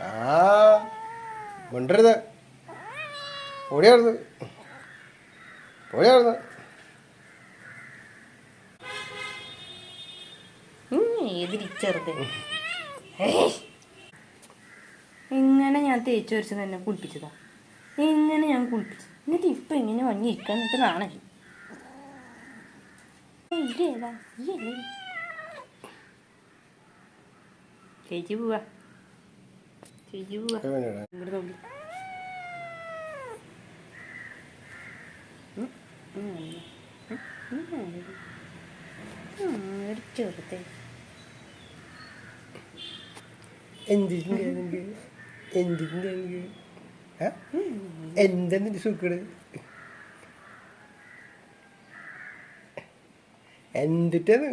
ആ മിണ്ടരുത്. ഓടിയായിരുന്നു. എങ്ങനെ ഞാൻ തേച്ച് വരച്ച് തന്നെ കുളിപ്പിച്ചതാ. എങ്ങനെ ഞാൻ കുളിപ്പിച്ചു എന്നിട്ട് ഇപ്പൊ ഇങ്ങനെ വന്നിരിക്കാൻ എന്നിട്ട് നാണേ ഇല്ലേതാ ചേച്ചി പോവാ. ചെറുത്തെ എന്താ സുഖട്? എന്തിട്ടാണ്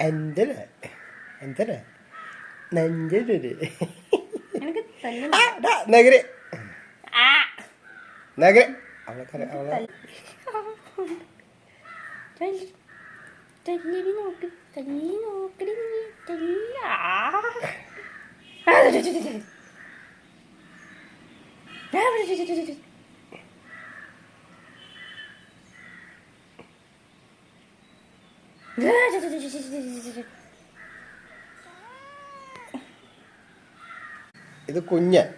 എന്തല്ലേ എന്തല്ലേ നെഞ്ചേരി നഗരി നഗരി Yeah, ഇത് കുഞ്ഞൻ.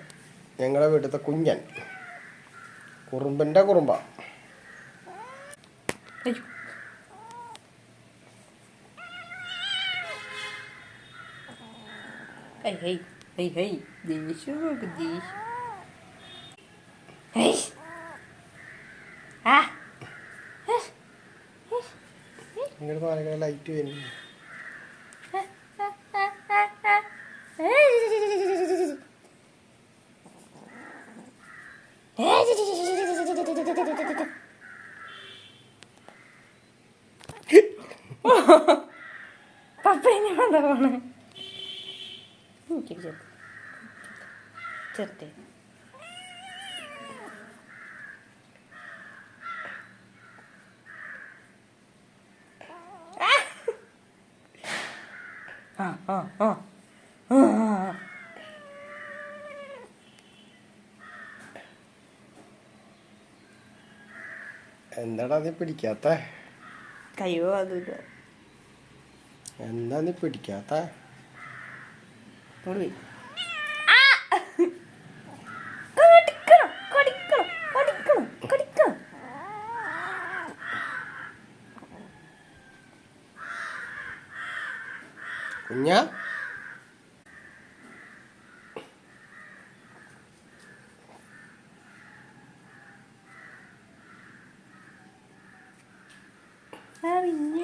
ഞങ്ങളുടെ വീട്ടിലത്തെ കുഞ്ഞൻ. കുറുമ്പിന്റെ കുറുമ്പ. അയ്യോ. ലൈറ്റ് ഹേയ് പപ്പേനെ കണ്ടാ പോണേ എനിക്കൊരു ചെറുത്ത് ചെറുത്തേ ആ. ആ ആ ആ. എന്താടാ നീ പിടിക്കാത്ത? എന്താ നീ പിടിക്കാത്ത? കുഞ്ഞാ? പിന്നെ.